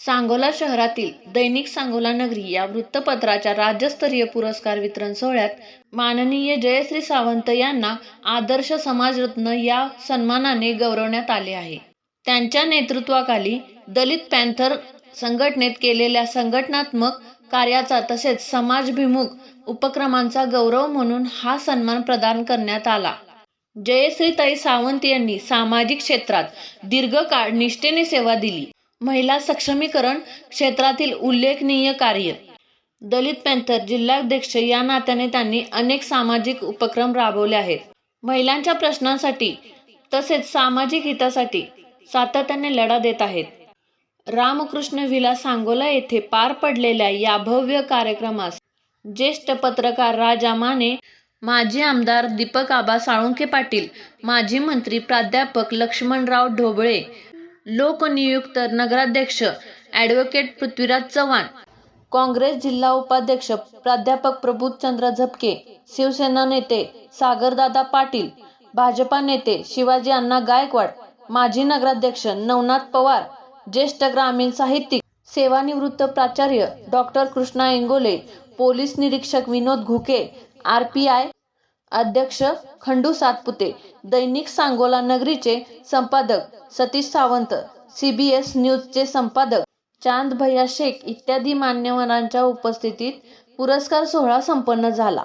सांगोला शहरातील दैनिक सांगोला नगरी या वृत्तपत्राच्या राज्यस्तरीय पुरस्कार वितरण सोहळ्यात माननीय जयश्री सावंत यांना आदर्श समाजरत्न या सन्मानाने गौरवण्यात आले आहे. त्यांच्या नेतृत्वाखाली दलित पॅन्थर संघटनेत केलेल्या संघटनात्मक कार्याचा तसेच समाजभिमुख उपक्रमांचा गौरव म्हणून हा सन्मान प्रदान करण्यात आला. जयश्रीताई सावंत यांनी सामाजिक क्षेत्रात दीर्घकाळ निष्ठेने सेवा दिली. महिला सक्षमीकरण क्षेत्रातील उल्लेखनीय कार्य. दलित पॅंथर जिल्हाध्यक्ष या नात्याने त्यांनी अनेक सामाजिक उपक्रम राबवले आहेत. महिलांच्या प्रश्नांसाठी तसेच सामाजिक हितासाठी सातत्याने लढा देत आहेत. रामकृष्ण विला सांगोला येथे पार पडलेल्या या भव्य कार्यक्रमास ज्येष्ठ पत्रकार राजा माने माजी आमदार दीपक आबा साळुंखे पाटील माजी मंत्री प्राध्यापक लक्ष्मणराव ढोबळे लोकनियुक्त नगराध्यक्ष ॲडव्होकेट पृथ्वीराज चव्हाण काँग्रेस जिल्हा उपाध्यक्ष प्राध्यापक प्रबोधचंद्र झपके शिवसेना नेते सागरदादा पाटील भाजपा नेते शिवाजी अण्णा गायकवाड माजी नगराध्यक्ष नवनाथ पवार ज्येष्ठ ग्रामीण साहित्यिक सेवानिवृत्त प्राचार्य डॉक्टर कृष्णा इंगोले पोलीस निरीक्षक Vinod Ghuke R P I अध्यक्ष खंडू सातपुते दैनिक सांगोला नगरीचे संपादक Satish Sawant C B S न्यूजचे संपादक चांद भैया शेख इत्यादी मान्यवरांच्या उपस्थितीत पुरस्कार सोहळा संपन्न झाला.